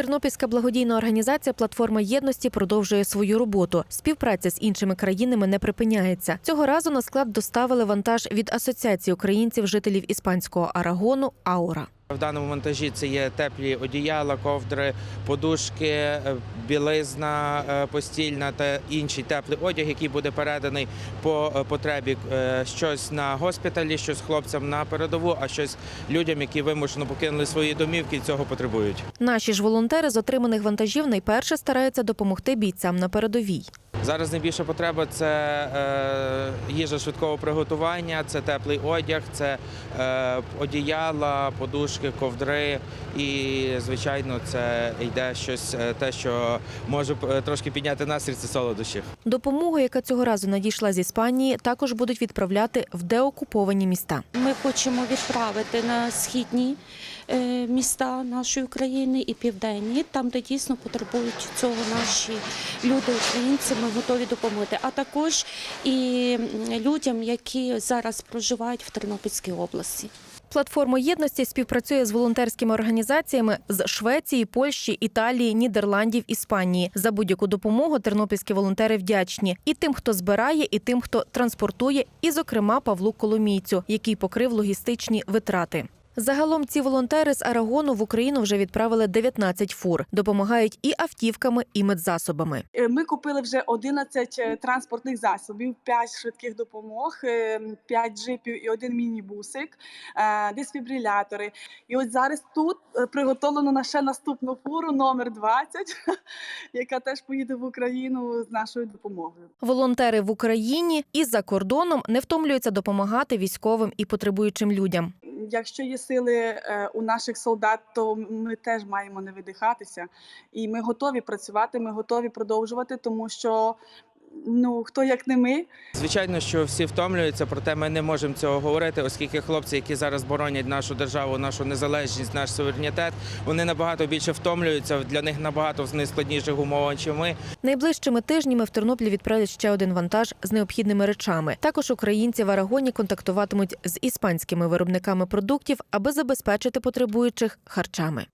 Тернопільська благодійна організація Платформа єдності продовжує свою роботу. Співпраця з іншими країнами не припиняється. Цього разу на склад доставили вантаж від Асоціації українців жителів іспанського Арагону Аура. В даному монтажі це є теплі одіяла, ковдри, подушки, е, білизна е, постільна та інший теплий одяг, який буде переданий по е, потребі щось на госпіталі, щось хлопцям на передову, а щось людям, які вимушено покинули свої домівки і цього потребують. Наші ж волонтери з отриманих вантажів найперше стараються допомогти бійцям на передовій. Зараз найбільша потреба це е, їжа швидкого приготування, це теплий одяг, це е, одіяла, подушки, ковдри. І, звичайно, це йде щось е, те, що може трошки підняти настрій, це солодощі. Допомогу, яка цього разу надійшла з Іспанії, також будуть відправляти в деокуповані міста. Ми хочемо відправити на східні міста нашої України і південні, там, де дійсно потребують цього наші люди, українці. Ми готові допомогти. А також і людям, які зараз проживають в Тернопільській області. Платформа єдності співпрацює з волонтерськими організаціями з Швеції, Польщі, Італії, Нідерландів, Іспанії. За будь-яку допомогу тернопільські волонтери вдячні і тим, хто збирає, і тим, хто транспортує, і, зокрема, Павлу Коломійцю, який покрив логістичні витрати. Загалом ці волонтери з Арагону в Україну вже відправили 19 фур. Допомагають і автівками, і медзасобами. Е, Ми купили вже 11 е, транспортних засобів, 5 швидких допомог, 5 джипів і один міні-бусик, е. І от зараз тут е, приготовлено на ще наступну фуру номер 20, яка теж поїде в Україну з нашою допомогою. Волонтери в Україні і за кордоном не втомлюються допомагати військовим і потребуючим людям. Якщо є сили е, у наших солдат, то ми теж маємо не видихатися. І ми готові працювати, ми готові продовжувати, тому що ну хто як не ми, Звичайно, що всі втомлюються, проте ми не можемо цього говорити, оскільки хлопці, які зараз боронять нашу державу, нашу незалежність, наш суверенітет, вони набагато більше втомлюються. Для них набагато в складніших умовах, ніж ми. Найближчими тижнями в Тернопіль відправлять ще один вантаж з необхідними речами. Також українці в Арагоні контактуватимуть з іспанськими виробниками продуктів, аби забезпечити потребуючих харчами.